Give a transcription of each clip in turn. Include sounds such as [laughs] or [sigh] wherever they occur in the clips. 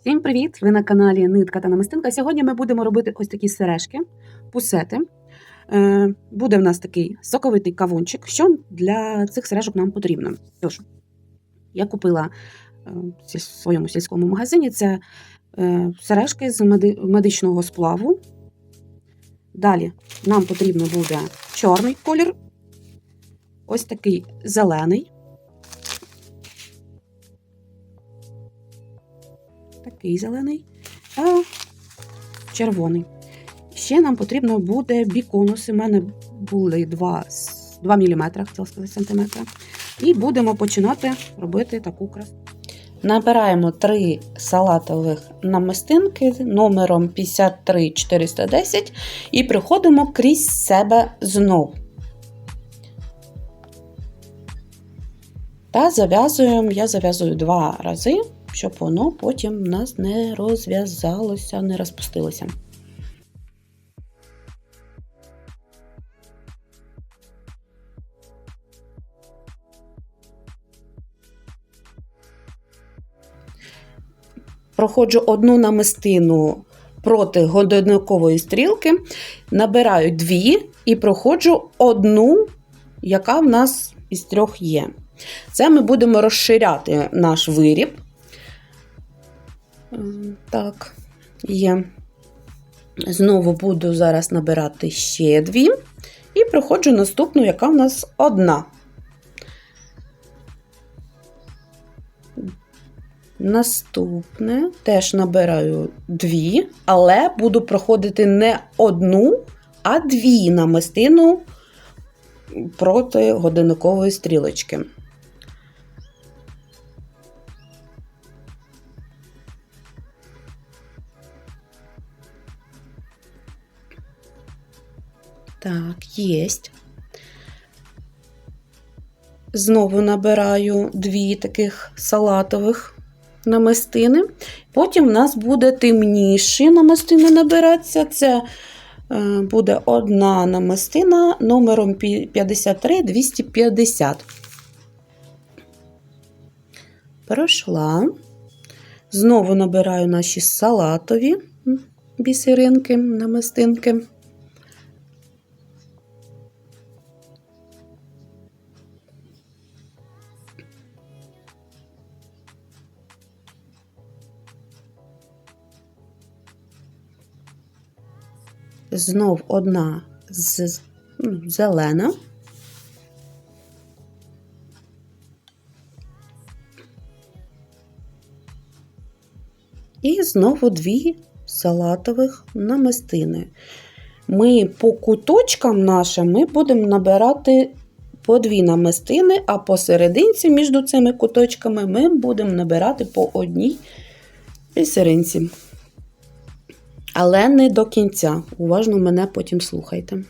Всім привіт! Ви на каналі Нитка та Намистинка. Сьогодні ми будемо робити ось такі сережки, пусети. Е, Буде в нас такий соковитий кавунчик. Що для цих сережок нам потрібно? Тож, я купила е, в своєму сільському магазині це е, сережки з меди- медичного сплаву. Далі нам потрібно буде чорний колір, ось такий зелений. Такий зелений та червоний. Ще нам потрібно буде біконуси. У мене були 2, 2 мм, сантиметра. І будемо починати робити таку красу. Набираємо 3 салатових намистинки номером 53410 і приходимо крізь себе знов. Та зав'язуємо, я зав'язую два рази щоб воно потім в нас не розв'язалося, не розпустилося. Проходжу одну намистину проти годинникової стрілки, набираю дві і проходжу одну, яка в нас із трьох є. Це ми будемо розширяти наш виріб. Так, є. Знову буду зараз набирати ще дві. І проходжу наступну, яка в нас одна. Наступне теж набираю дві, але буду проходити не одну, а дві намистину проти годинникової стрілочки. Так, єсть. Знову набираю дві таких салатових намистини. Потім в нас буде темніші намистини набиратися. Це е, буде одна намистина номером 53-250. Пройшла. Знову набираю наші салатові бісеринки, намистинки. Знов одна з, ну, зелена. І знову дві салатових намистини. Ми по куточкам нашим ми будемо набирати по дві намистини, а посерединці між цими куточками ми будемо набирати по одній бісеринці. Але не до кінця. Уважно мене потім слухайте.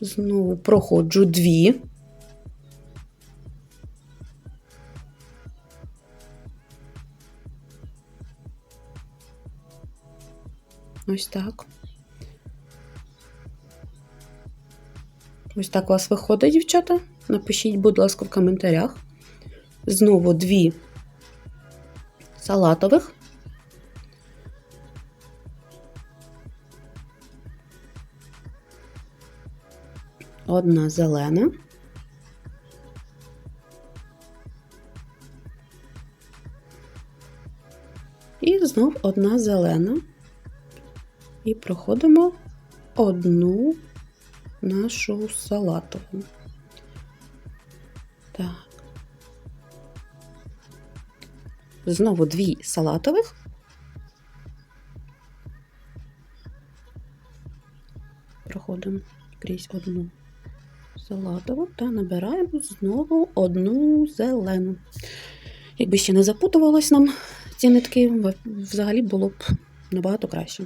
Знову проходжу дві. Ось так. Ось так у вас виходить, дівчата. Напишіть, будь ласка, в коментарях. Знову дві салатових. Одна зелена. І знов одна зелена. І проходимо одну нашу салатову. Так. Знову дві салатових. Проходимо крізь одну салатову та набираємо знову одну зелену. Якби ще не запутувалось нам ці нитки, взагалі було б набагато краще.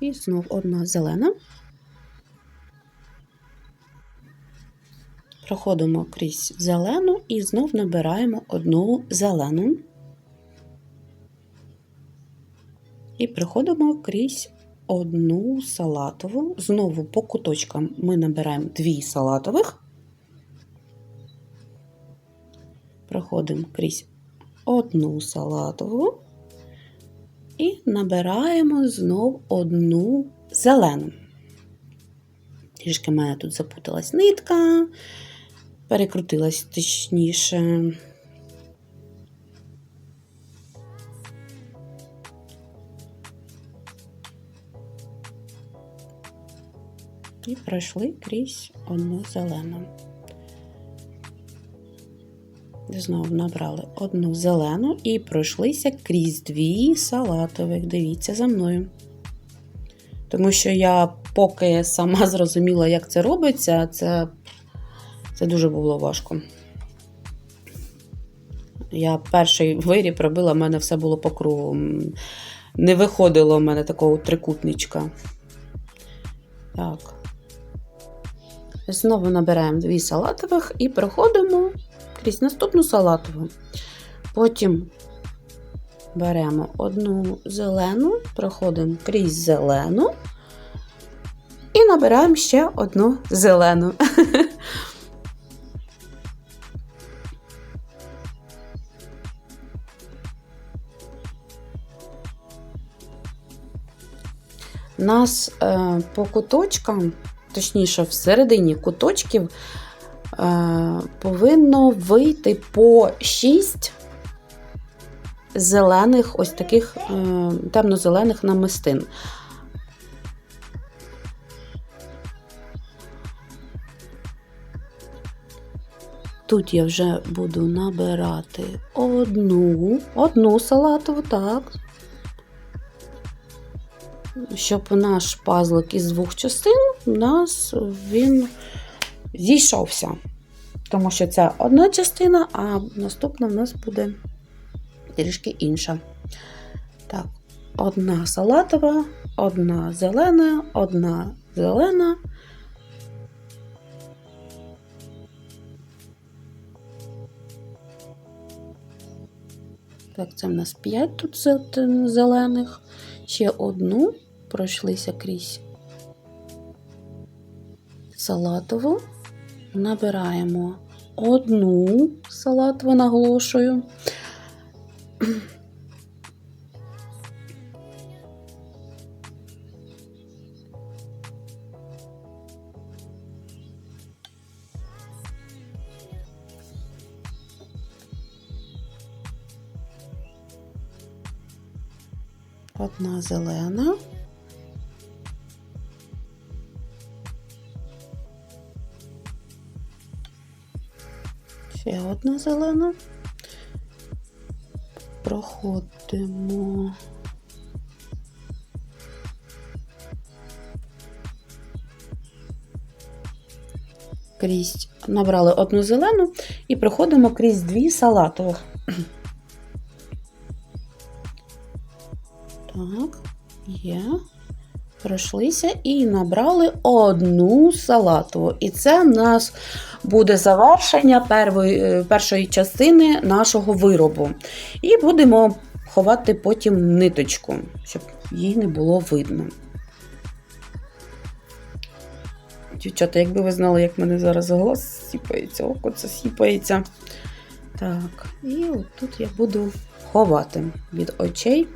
І знов одна зелена. Проходимо крізь зелену і знов набираємо одну зелену. І проходимо крізь одну салатову. Знову по куточкам ми набираємо дві салатових. проходимо крізь одну салатову і набираємо знов одну зелену. Трішки в мене тут запуталась нитка, перекрутилась точніше. І пройшли крізь одну зелену. Знову набрали одну зелену і пройшлися крізь дві салатових. Дивіться за мною. Тому що я поки сама [laughs] зрозуміла, як це робиться, це, це дуже було важко. Я перший виріб робила, в мене все було по кругу. Не виходило в мене такого трикутничка. Так. Знову набираємо дві салатових і проходимо крізь наступну салатову. Потім беремо одну зелену, проходимо крізь зелену і набираємо ще одну зелену. [laughs] Нас е, по куточкам, точніше, всередині куточків, е, повинно вийти по 6 зелених, ось таких е, темно-зелених намистин. Тут я вже буду набирати одну, одну салатову, так. Щоб наш пазлик із двох частин у нас він зійшовся. Тому що це одна частина, а наступна в нас буде трішки інша. Так, одна салатова, одна зелена, одна зелена. Так, це в нас 5 тут зелених. Ще одну пройшлися крізь салатову. Набираємо одну салатову, наголошую. Одна зелена. Ще одна зелена. Проходимо. Крізь набрали одну зелену і проходимо крізь дві салатових. Так, є. Пройшлися і набрали одну салатову. І це в нас буде завершення першої, першої частини нашого виробу. І будемо ховати потім ниточку, щоб її не було видно. Дівчата, якби ви знали, як в мене зараз голос сіпається, око це сіпається. Так, і от тут я буду ховати від очей.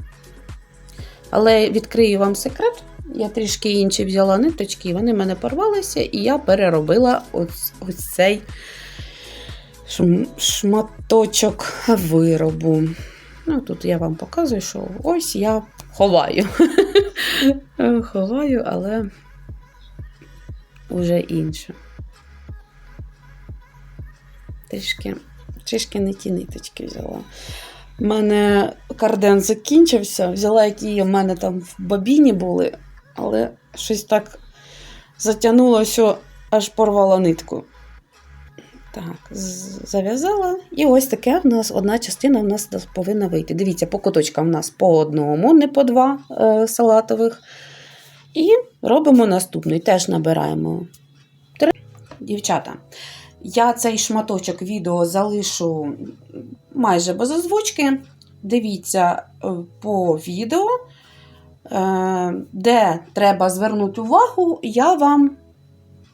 Але відкрию вам секрет. Я трішки інші взяла ниточки, вони в мене порвалися, і я переробила ось, ось цей шматочок виробу. Ну, Тут я вам показую, що ось я ховаю. [laughs] ховаю, але вже інше. Трішки, трішки не ті ниточки взяла. У мене карден закінчився, взяла, які в мене там в бабіні були, але щось так затягнуло, що аж порвала нитку. Так, зав'язала. І ось таке в нас одна частина в нас повинна вийти. Дивіться, по куточкам в нас по одному, не по два е, салатових. І робимо наступний. Теж набираємо три. Дівчата, я цей шматочок відео залишу майже без озвучки. Дивіться е, по відео, е, де треба звернути увагу, я вам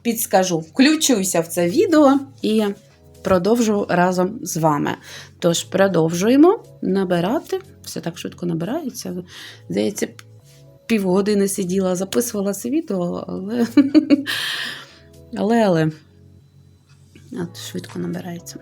підскажу. Включуся в це відео і продовжу разом з вами. Тож продовжуємо набирати. Все так швидко набирається. Здається, півгодини сиділа, записувала це відео, але. [laughs] Але, але. От швидко набирається.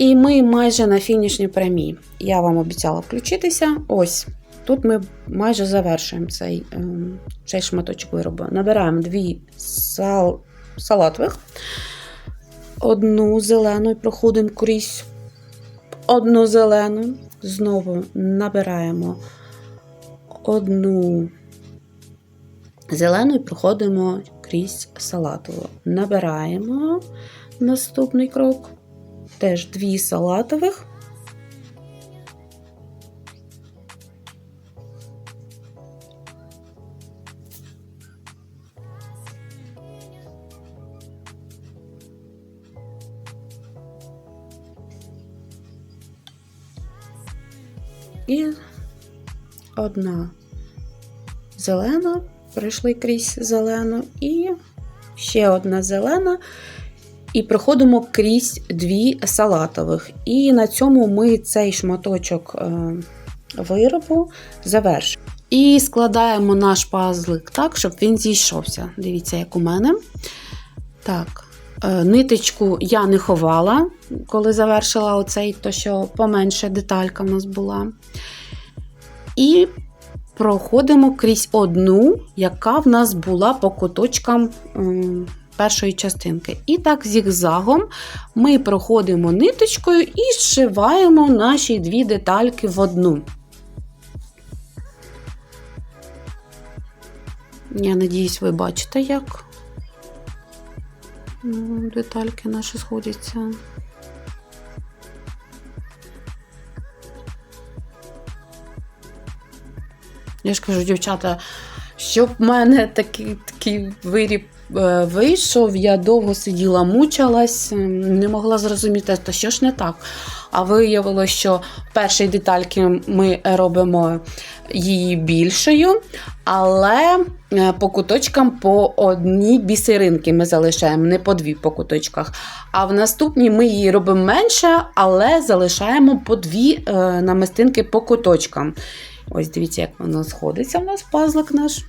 І ми майже на фінішній прямій. Я вам обіцяла включитися. Ось. Тут ми майже завершуємо цей ем, цей шматочок виробу. Набираємо дві сал, салатових, одну зелену і проходимо крізь одну зелену. Знову набираємо одну зелену і проходимо крізь салатову. Набираємо наступний крок теж дві салатових. І одна зелена, пройшли крізь зелену, і ще одна зелена. І проходимо крізь дві салатових. І на цьому ми цей шматочок е, виробу завершимо. І складаємо наш пазлик так, щоб він зійшовся. Дивіться, як у мене. Так, е, ниточку я не ховала, коли завершила оцей, то що поменше деталька в нас була. І проходимо крізь одну, яка в нас була по куточкам першої частинки. І так, зігзагом ми проходимо ниточкою і зшиваємо наші дві детальки в одну. Я надіюсь, ви бачите, як детальки наші сходяться. Я ж кажу, дівчата, щоб в мене такий такий виріб вийшов, я довго сиділа, мучилась, не могла зрозуміти, то що ж не так. А виявилося, що перші детальки ми робимо її більшою, але е, по куточкам по одній бісеринки ми залишаємо, не по дві по куточках. А в наступній ми її робимо менше, але залишаємо по дві е, намистинки по куточкам. Ось дивіться, як воно сходиться у нас пазлик наш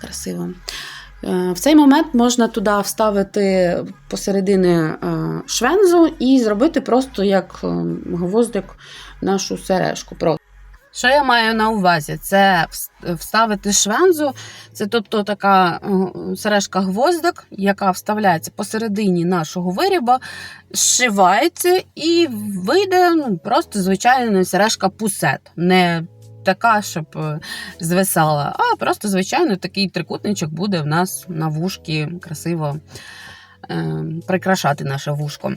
красиво. Е, в цей момент можна туди вставити посередини е, швензу і зробити просто як е, гвоздик нашу сережку. Що я маю на увазі? Це вставити швензу, це тобто така сережка гвоздик, яка вставляється посередині нашого виріба, зшивається і вийде ну, просто звичайна сережка пусет. не така, щоб е, звисала, а просто, звичайно, такий трикутничок буде в нас на вушки красиво е, прикрашати наше вушко.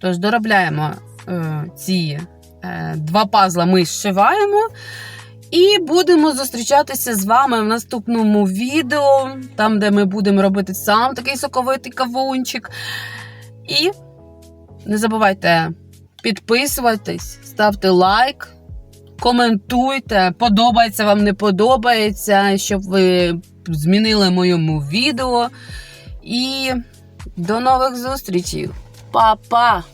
Тож, доробляємо е, ці е, два пазла ми зшиваємо. І будемо зустрічатися з вами в наступному відео, там, де ми будемо робити сам такий соковитий кавунчик. І не забувайте підписуватись, ставте лайк, коментуйте, подобається вам, не подобається, щоб ви змінили моєму відео. І до нових зустрічей. Па-па!